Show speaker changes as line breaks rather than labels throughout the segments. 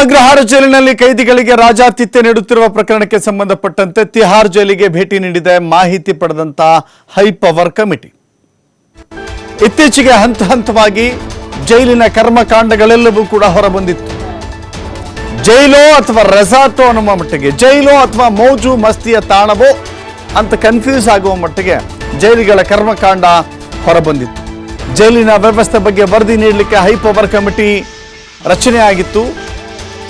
ಅಗ್ರಹಾರ ಜೈಲಿನಲ್ಲಿ ಕೈದಿಗಳಿಗೆ ರಾಜಾತಿಥ್ಯ ನೀಡುತ್ತಿರುವ ಪ್ರಕರಣಕ್ಕೆ ಸಂಬಂಧಪಟ್ಟಂತೆ ತಿಹಾರ್ ಜೈಲಿಗೆ ಭೇಟಿ ನೀಡಿದೆ ಮಾಹಿತಿ ಪಡೆದಂತ ಹೈ ಪವರ್ ಕಮಿಟಿ. ಇತ್ತೀಚೆಗೆ ಹಂತ ಹಂತವಾಗಿ ಜೈಲಿನ ಕರ್ಮಕಾಂಡಗಳೆಲ್ಲವೂ ಕೂಡ ಹೊರಬಂದಿತ್ತು. ಜೈಲೋ ಅಥವಾ ರೆಸಾರ್ಟೋ ಅನ್ನುವ ಮಟ್ಟಿಗೆ, ಜೈಲೋ ಅಥವಾ ಮೋಜು ಮಸ್ತಿಯ ತಾಣವೋ ಅಂತ ಕನ್ಫ್ಯೂಸ್ ಆಗುವ ಮಟ್ಟಿಗೆ ಜೈಲಿಗಳ ಕರ್ಮಕಾಂಡ ಹೊರಬಂದಿತ್ತು. ಜೈಲಿನ ವ್ಯವಸ್ಥೆ ಬಗ್ಗೆ ವರದಿ ನೀಡಲಿಕ್ಕೆ ಹೈ ಪವರ್ ಕಮಿಟಿ ರಚನೆ ಆಗಿತ್ತು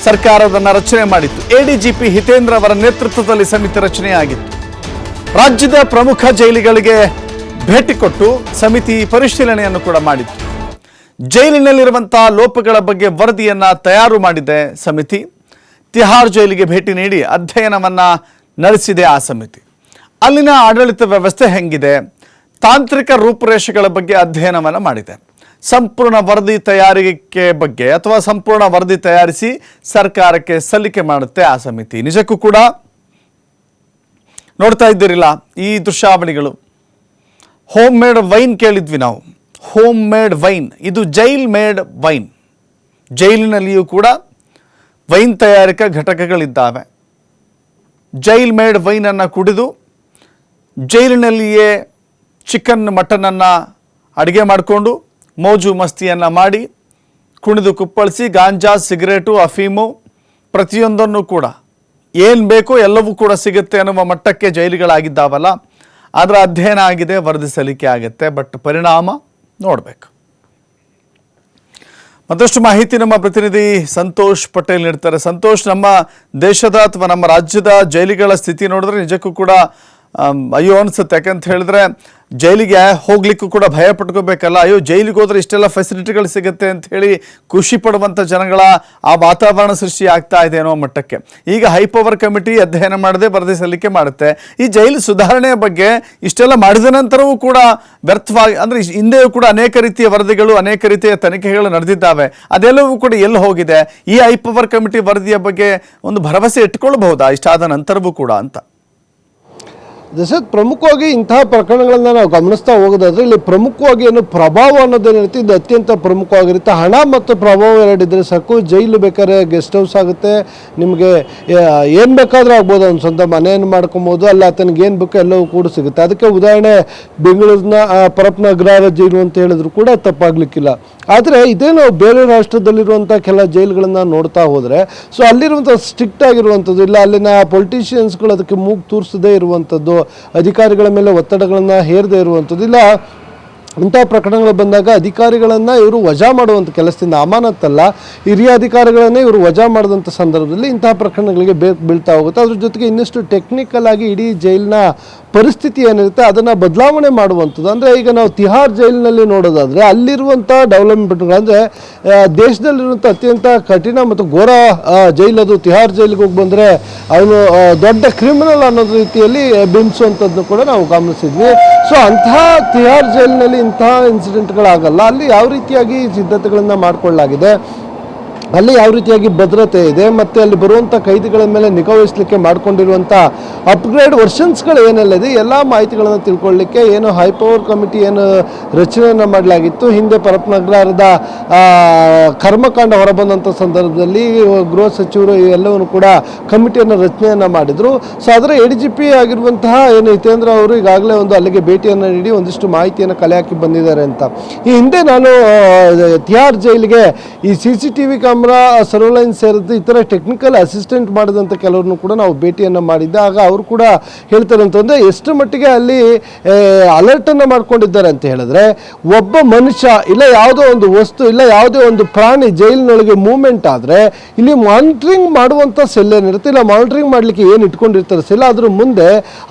ಸರ್ಕಾರ ಅದನ್ನು ರಚನೆ ಮಾಡಿತ್ತು. ಎಡಿಜಿಪಿ ಹಿತೇಂದ್ರ ಅವರ ನೇತೃತ್ವದಲ್ಲಿ ಸಮಿತಿ ರಚನೆಯಾಗಿತ್ತು. ರಾಜ್ಯದ ಪ್ರಮುಖ ಜೈಲುಗಳಿಗೆ ಭೇಟಿ ಕೊಟ್ಟು ಸಮಿತಿ ಪರಿಶೀಲನೆಯನ್ನು ಕೂಡ ಮಾಡಿತ್ತು. ಜೈಲಿನಲ್ಲಿರುವಂತಹ ಲೋಪಗಳ ಬಗ್ಗೆ ವರದಿಯನ್ನು ತಯಾರು ಮಾಡಿದೆ ಸಮಿತಿ. ತಿಹಾರ್ ಜೈಲಿಗೆ ಭೇಟಿ ನೀಡಿ ಅಧ್ಯಯನವನ್ನ ನಡೆಸಿದೆ ಆ ಸಮಿತಿ. ಅಲ್ಲಿನ ಆಡಳಿತ ವ್ಯವಸ್ಥೆ ಹೆಂಗಿದೆ? ತಾಂತ್ರಿಕ ರೂಪುರೇಷೆಗಳ ಬಗ್ಗೆ ಅಧ್ಯಯನವನ್ನು ಮಾಡಿದೆ. ಸಂಪೂರ್ಣ ವರದಿ ತಯಾರಿಕೆ ಬಗ್ಗೆ ಅಥವಾ ಸಂಪೂರ್ಣ ವರದಿ ತಯಾರಿಸಿ ಸರ್ಕಾರಕ್ಕೆ ಸಲ್ಲಿಕೆ ಮಾಡುತ್ತೆ ಆ ಸಮಿತಿ. ನಿಜಕ್ಕೂ ಕೂಡ ನೋಡ್ತಾ ಇದ್ದೀರಿಲ್ಲ ಈ ದೃಶ್ಯಾವಳಿಗಳು ಹೋಮ್ ಮೇಡ್ ವೈನ್ ಕೇಳಿದ್ವಿ ನಾವು. ಹೋಮ್ ಮೇಡ್ ವೈನ್ ಇದು ಜೈಲ್ ಮೇಡ್ ವೈನ್ ಜೈಲಿನಲ್ಲಿಯೂ ಕೂಡ ವೈನ್ ತಯಾರಿಕಾ ಘಟಕಗಳಿದ್ದಾವೆ. ಜೈಲ್ ಮೇಡ್ ವೈನನ್ನು ಕುಡಿದು ಜೈಲಿನಲ್ಲಿಯೇ ಚಿಕನ್ ಮಟನನ್ನು ಅಡುಗೆ ಮಾಡಿಕೊಂಡು ಮೋಜು ಮಸ್ತಿಯನ್ನು ಮಾಡಿ ಕುಣಿದು ಕುಪ್ಪಳಿಸಿ, ಗಾಂಜಾ, ಸಿಗರೇಟು, ಅಫೀಮು, ಪ್ರತಿಯೊಂದನ್ನು ಕೂಡ ಏನು ಬೇಕೋ ಎಲ್ಲವೂ ಕೂಡ ಸಿಗುತ್ತೆ ಅನ್ನುವ ಮಟ್ಟಕ್ಕೆ ಜೈಲುಗಳಾಗಿದ್ದಾವಲ್ಲ, ಅದರ ಅಧ್ಯಯನ ಆಗಿದೆ ವರದಿ ಸಲ್ಲಿಕೆ ಆಗುತ್ತೆ, ಬಟ್ ಪರಿಣಾಮ ನೋಡಬೇಕು. ಮತ್ತಷ್ಟು ಮಾಹಿತಿ ನಮ್ಮ ಪ್ರತಿನಿಧಿ ಸಂತೋಷ್ ಪಟೇಲ್ ನೀಡ್ತಾರೆ. ಸಂತೋಷ್, ನಮ್ಮ ದೇಶದ ಅಥವಾ ನಮ್ಮ ರಾಜ್ಯದ ಜೈಲಿಗಳ ಸ್ಥಿತಿ ನೋಡಿದ್ರೆ ನಿಜಕ್ಕೂ ಕೂಡ ಅಯ್ಯೋ ಅನಿಸುತ್ತೆ. ಯಾಕಂತ ಹೇಳಿದ್ರೆ ಜೈಲಿಗೆ ಹೋಗ್ಲಿಕ್ಕೂ ಕೂಡ ಭಯ ಪಟ್ಕೋಬೇಕಲ್ಲ. ಅಯ್ಯೋ, ಜೈಲಿಗೆ ಹೋದ್ರೆ ಇಷ್ಟೆಲ್ಲ ಫೆಸಿಲಿಟಿಗಳು ಸಿಗುತ್ತೆ ಅಂತ ಹೇಳಿ ಖುಷಿ ಪಡುವಂಥ ಜನಗಳ ಆ ವಾತಾವರಣ ಸೃಷ್ಟಿ ಆಗ್ತಾ ಇದೆ ಅನ್ನೋ ಮಟ್ಟಕ್ಕೆ. ಈಗ ಹೈಪವರ್ ಕಮಿಟಿ ಅಧ್ಯಯನ ಮಾಡದೆ ವರದಿ ಸಲ್ಲಿಕೆ ಮಾಡುತ್ತೆ. ಈ ಜೈಲು ಸುಧಾರಣೆಯ ಬಗ್ಗೆ ಇಷ್ಟೆಲ್ಲ ಮಾಡಿದ ನಂತರವೂ ಕೂಡ ವ್ಯರ್ಥವಾಗಿ, ಅಂದರೆ ಹಿಂದೆಯೂ ಕೂಡ ಅನೇಕ ರೀತಿಯ ವರದಿಗಳು, ಅನೇಕ ರೀತಿಯ ತನಿಖೆಗಳು ನಡೆದಿದ್ದಾವೆ. ಅದೆಲ್ಲವೂ ಕೂಡ ಎಲ್ಲಿ ಹೋಗಿದೆ? ಈ ಹೈಪವರ್ ಕಮಿಟಿ ವರದಿಯ ಬಗ್ಗೆ ಒಂದು ಭರವಸೆ ಇಟ್ಕೊಳ್ಬಹುದಾ? ಇಷ್ಟಾದ ನಂತರವೂ ಕೂಡ ಅಂತ.
ದಶರಥ್ ಪ್ರಮುಖವಾಗಿ ಇಂತಹ ಪ್ರಕರಣಗಳನ್ನ ನಾವು ಗಮನಿಸ್ತಾ ಹೋಗೋದಾದ್ರೆ, ಇಲ್ಲಿ ಪ್ರಮುಖವಾಗಿ ಏನು ಪ್ರಭಾವ ಅನ್ನೋದೇನಿರುತ್ತೆ ಇದು ಅತ್ಯಂತ ಪ್ರಮುಖವಾಗಿರುತ್ತೆ. ಹಣ ಮತ್ತು ಪ್ರಭಾವ ಎರಡಿದ್ರೆ ಸಾಕು. ಜೈಲು ಬೇಕಾದ್ರೆ ಗೆಸ್ಟ್ ಹೌಸ್ ಆಗುತ್ತೆ. ನಿಮಗೆ ಏನು ಬೇಕಾದರೂ ಆಗ್ಬೋದು. ಅವ್ನು ಸ್ವಂತ ಮನೆಯನ್ನು ಮಾಡ್ಕೊಬೋದು. ಅಲ್ಲ, ಆತನಿಗೆ ಏನು ಬೇಕೋ ಎಲ್ಲವೂ ಕೂಡ ಸಿಗುತ್ತೆ. ಅದಕ್ಕೆ ಉದಾಹರಣೆ, ಬೆಂಗಳೂರಿನ ಪರಪ್ನ ಅಗ್ರಹಾರ ಜೈಲು ಅಂತ ಹೇಳಿದ್ರು ಕೂಡ ತಪ್ಪಾಗ್ಲಿಕ್ಕಿಲ್ಲ. ಆದರೆ ಇದೇ ನಾವು ಬೇರೆ ರಾಷ್ಟ್ರದಲ್ಲಿರುವಂಥ ಕೆಲ ಜೈಲುಗಳನ್ನು ನೋಡ್ತಾ ಹೋದರೆ, ಸೊ ಅಲ್ಲಿರುವಂಥ ಸ್ಟ್ರಿಕ್ಟ್ ಆಗಿರುವಂಥದ್ದು, ಇಲ್ಲ ಅಲ್ಲಿನ ಪೊಲಿಟಿಷಿಯನ್ಸ್ಗಳು ಅದಕ್ಕೆ ಮೂಗು ತೂರಿಸದೇ ಇರುವಂಥದ್ದು ಅಧಿಕಾರಿಗಳ ಮೇಲೆ ಒತ್ತಡಗಳನ್ನು ಹೇರದೇ ಇರುವಂಥದ್ದು. ಇಲ್ಲ, ಇಂಥ ಪ್ರಕರಣಗಳು ಬಂದಾಗ ಅಧಿಕಾರಿಗಳನ್ನು ಇವರು ವಜಾ ಮಾಡುವಂಥ ಕೆಲಸದಿಂದ ಅಮಾನತ್ತಲ್ಲ. ಹಿರಿಯ ಅಧಿಕಾರಿಗಳನ್ನೇ ಇವರು ವಜಾ ಮಾಡಿದಂಥ ಸಂದರ್ಭದಲ್ಲಿ ಇಂತಹ ಪ್ರಕರಣಗಳಿಗೆ ಬೇ ಬೀಳ್ತಾ ಹೋಗುತ್ತೆ. ಅದ್ರ ಜೊತೆಗೆ ಇನ್ನಷ್ಟು ಟೆಕ್ನಿಕಲ್ ಆಗಿ ಇಡೀ ಜೈಲಿನ ಪರಿಸ್ಥಿತಿ ಏನಿರುತ್ತೆ, ಅದನ್ನು ಬದಲಾವಣೆ ಮಾಡುವಂಥದ್ದು. ಅಂದರೆ ಈಗ ನಾವು ತಿಹಾರ್ ಜೈಲಿನಲ್ಲಿ ನೋಡೋದಾದರೆ, ಅಲ್ಲಿರುವಂಥ ಡೆವಲಪ್ಮೆಂಟ್ಗಳು ಅಂದರೆ ದೇಶದಲ್ಲಿರುವಂಥ ಅತ್ಯಂತ ಕಠಿಣ ಮತ್ತು ಘೋರ ಜೈಲದು ತಿಹಾರ್ ಜೈಲಿಗೆ ಹೋಗಿ ಬಂದರೆ ಅವನು ದೊಡ್ಡ ಕ್ರಿಮಿನಲ್ ಅನ್ನೋದು ರೀತಿಯಲ್ಲಿ ಬಿಂಬಿಸುವಂಥದ್ದು ಕೂಡ ನಾವು ಗಮನಿಸಿದ್ವಿ. ಸೊ ಅಂತಹ ತಿಹಾರ್ ಜೈಲಿನಲ್ಲಿ ಇಂತಹ ಇನ್ಸಿಡೆಂಟ್ಗಳಾಗಲ್ಲ ಅಲ್ಲಿ ಯಾವ ರೀತಿಯಾಗಿ ಸಿದ್ಧತೆಗಳನ್ನು ಮಾಡಿಕೊಳ್ಳಲಾಗಿದೆ? ಅಲ್ಲಿ ಯಾವ ರೀತಿಯಾಗಿ ಭದ್ರತೆ ಇದೆ ಮತ್ತು ಅಲ್ಲಿ ಬರುವಂಥ ಕೈದಿಗಳ ಮೇಲೆ ನಿಗಾ ವಹಿಸಲಿಕ್ಕೆ ಮಾಡ್ಕೊಂಡಿರುವಂಥ ಅಪ್ಗ್ರೇಡ್ ವರ್ಷನ್ಸ್ಗಳು ಏನೆಲ್ಲ ಇದೆ, ಎಲ್ಲ ಮಾಹಿತಿಗಳನ್ನು ತಿಳ್ಕೊಳ್ಳಿಕ್ಕೆ ಏನು ಹೈ ಪವರ್ ಕಮಿಟಿ ಏನು ರಚನೆಯನ್ನು ಮಾಡಲಾಗಿತ್ತು. ಹಿಂದೆ ಪರಪ್ನಗರದ ಕರ್ಮಕಾಂಡ ಹೊರಬಂದಂಥ ಸಂದರ್ಭದಲ್ಲಿ ಗೃಹ ಸಚಿವರು ಎಲ್ಲವನ್ನು ಕೂಡ ಕಮಿಟಿಯನ್ನು ರಚನೆಯನ್ನು ಮಾಡಿದರು. ಸೊ ಅದರ ಎ ಡಿ ಜಿ ಪಿ ಆಗಿರುವಂತಹ ಏನು ಹಿತೇಂದ್ರ ಅವರು ಈಗಾಗಲೇ ಒಂದು ಅಲ್ಲಿಗೆ ಭೇಟಿಯನ್ನು ನೀಡಿ ಒಂದಿಷ್ಟು ಮಾಹಿತಿಯನ್ನು ಕಲೆ ಹಾಕಿ ಬಂದಿದ್ದಾರೆ ಅಂತ. ಈ ಹಿಂದೆ ನಾನು ತಿಹಾರ್ ಜೈಲಿಗೆ ಈ C C T V camera surveillance ಸೇರಿದ್ದು ಇತರ ಟೆಕ್ನಿಕಲ್ ಅಸಿಸ್ಟೆಂಟ್ ಮಾಡಿದಂಥ ಕೆಲವ್ರನ್ನು ಕೂಡ ನಾವು ಭೇಟಿಯನ್ನು ಮಾಡಿದ್ದೆ. ಆಗ ಅವರು ಕೂಡ ಹೇಳ್ತಾರೆ ಅಂತಂದರೆ ಎಷ್ಟು ಮಟ್ಟಿಗೆ ಅಲ್ಲಿ ಅಲರ್ಟನ್ನು ಮಾಡ್ಕೊಂಡಿದ್ದಾರೆ ಅಂತ ಹೇಳಿದ್ರೆ, ಒಬ್ಬ ಮನುಷ್ಯ ಇಲ್ಲ ಯಾವುದೋ ಒಂದು ವಸ್ತು, ಇಲ್ಲ ಯಾವುದೇ ಒಂದು ಪ್ರಾಣಿ ಜೈಲಿನೊಳಗೆ ಮೂವ್ಮೆಂಟ್ ಆದರೆ, ಇಲ್ಲಿ ಮಾನಿಟ್ರಿಂಗ್ ಮಾಡುವಂಥ ಸೆಲ್ ಏನಿರುತ್ತೆ, ಇಲ್ಲ ಮಾನಿಟ್ರಿಂಗ್ ಮಾಡಲಿಕ್ಕೆ ಏನು ಇಟ್ಕೊಂಡಿರ್ತಾರೆ ಸೆಲ್ ಅದ್ರ ಮುಂದೆ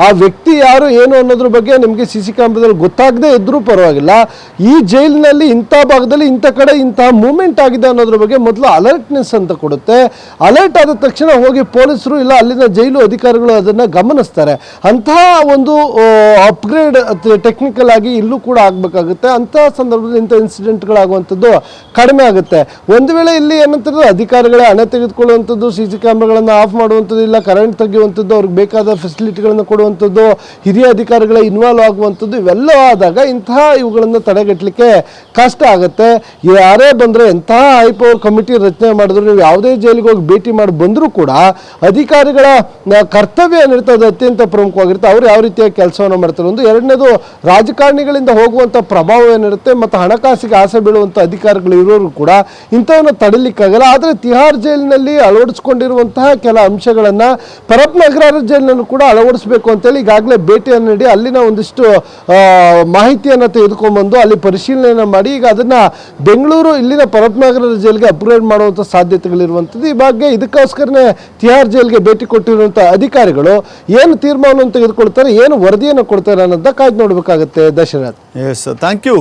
ಆ ವ್ಯಕ್ತಿ ಯಾರು, ಏನು ಅನ್ನೋದ್ರ ಬಗ್ಗೆ ನಿಮಗೆ ಸಿ ಸಿ ಕ್ಯಾಮ್ರಾದಲ್ಲಿ ಗೊತ್ತಾಗದೇ ಇದ್ರೂ ಪರವಾಗಿಲ್ಲ. ಈ ಜೈಲಿನಲ್ಲಿ ಇಂಥ ಭಾಗದಲ್ಲಿ ಇಂಥ ಕಡೆ ಇಂತಹ ಮೂವ್ಮೆಂಟ್ ಆಗಿದೆ ಅನ್ನೋದ್ರ ಬಗ್ಗೆ ಮೊದಲು ಅಲರ್ಟ್ನೆಸ್ ಅಂತ ಕೊಡುತ್ತೆ. ಅಲರ್ಟ್ ಆದ ತಕ್ಷಣ ಹೋಗಿ ಪೊಲೀಸರು ಇಲ್ಲ ಅಲ್ಲಿನ ಜೈಲು ಅಧಿಕಾರಿಗಳು ಅದನ್ನು ಗಮನಿಸ್ತಾರೆ. ಅಂತಹ ಒಂದು ಅಪ್ಗ್ರೇಡ್ ಟೆಕ್ನಿಕಲ್ ಆಗಿ ಇಲ್ಲೂ ಕೂಡ ಆಗಬೇಕಾಗುತ್ತೆ. ಅಂತಹ ಸಂದರ್ಭದಲ್ಲಿ ಇಂಥ ಇನ್ಸಿಡೆಂಟ್ಗಳಾಗುವಂಥದ್ದು ಕಡಿಮೆ ಆಗುತ್ತೆ. ಒಂದು ವೇಳೆ ಇಲ್ಲಿ ಏನಂತಂದ್ರೆ ಅಧಿಕಾರಿಗಳೇ ಹಣ ತೆಗೆದುಕೊಳ್ಳುವಂಥದ್ದು ಸಿ ಸಿ ಕ್ಯಾಮ್ರಾಗಳನ್ನು ಆಫ್ ಮಾಡುವಂಥದ್ದು ಇಲ್ಲ ಕರೆಂಟ್ ತೆಗೆಯುವಂಥದ್ದು, ಅವ್ರಿಗೆ ಬೇಕಾದ ಫೆಸಿಲಿಟಿಗಳನ್ನು ಕೊಡುವಂಥದ್ದು, ಹಿರಿಯ ಅಧಿಕಾರಿಗಳೇ ಇನ್ವಾಲ್ವ್ ಆಗುವಂಥದ್ದು ಇವೆಲ್ಲ ಆದಾಗ ಇಂತಹ ಇವುಗಳನ್ನು ತಡೆಗಟ್ಟಲಿಕ್ಕೆ ಕಷ್ಟ ಆಗುತ್ತೆ. ಯಾರೇ ಬಂದರೆ ಎಂತಹ ಹೈ ಪವರ್ ಕಮಿಟಿ ಪ್ರಯತ್ನ ಮಾಡಿದ್ರು, ನೀವು ಯಾವುದೇ ಜೈಲಿಗೆ ಹೋಗಿ ಭೇಟಿ ಮಾಡಿ ಬಂದರೂ ಕೂಡ ಅಧಿಕಾರಿಗಳ ಕರ್ತವ್ಯ ಏನಿರ್ತದೆ ಅದು ಅತ್ಯಂತ ಪ್ರಮುಖವಾಗಿರುತ್ತೆ. ಅವರು ಯಾವ ರೀತಿಯ ಕೆಲಸವನ್ನು ಮಾಡ್ತಾರೆ? ಒಂದು ಎರಡನೇದು ರಾಜಕಾರಣಿಗಳಿಂದ ಹೋಗುವಂಥ ಪ್ರಭಾವ ಏನಿರುತ್ತೆ ಮತ್ತು ಹಣಕಾಸಿಗೆ ಆಸೆ ಬೀಳುವಂಥ ಅಧಿಕಾರಿಗಳು ಇರೋರು ಕೂಡ ಇಂಥವನ್ನ ತಡಿಲಿಕ್ಕಾಗಲ್ಲ. ಆದರೆ ತಿಹಾರ್ ಜೈಲಿನಲ್ಲಿ ಅಳವಡಿಸ್ಕೊಂಡಿರುವಂತಹ ಕೆಲ ಅಂಶಗಳನ್ನು ಪರಪ್ ನಗರ ಜೈಲಿನಲ್ಲೂ ಕೂಡ ಅಳವಡಿಸಬೇಕು ಅಂತೇಳಿ ಈಗಾಗಲೇ ಭೇಟಿಯನ್ನು ನೀಡಿ ಅಲ್ಲಿನ ಒಂದಿಷ್ಟು ಮಾಹಿತಿಯನ್ನು ತೆಗೆದುಕೊಂಡ್ಬಂದು ಅಲ್ಲಿ ಪರಿಶೀಲನೆಯನ್ನು ಮಾಡಿ ಈಗ ಅದನ್ನು ಬೆಂಗಳೂರು ಇಲ್ಲಿನ ಪರಪ್ ನಗರ ಜೈಲಿಗೆ ಅಪ್ಗ್ರೇಡ್ ಮಾಡುವಂಥ ಸಾಧ್ಯತೆಗಳಿರುವಂಥದ್ದು. ಈ ಬಗ್ಗೆ ಇದಕ್ಕೋಸ್ಕರನೇ ತಿಹಾರ್ ಜೈಲ್ಗೆ ಭೇಟಿ ಕೊಟ್ಟಿರುವಂಥ ಅಧಿಕಾರಿಗಳು ಏನು ತೀರ್ಮಾನವನ್ನು ತೆಗೆದುಕೊಳ್ತಾರೆ, ಏನು ವರದಿಯನ್ನು ಕೊಡ್ತಾರೆ ಅನ್ನೋದನ್ನ ಕಾಯ್ದು ನೋಡಬೇಕಾಗುತ್ತೆ. ದಶರಥ್.
S thank you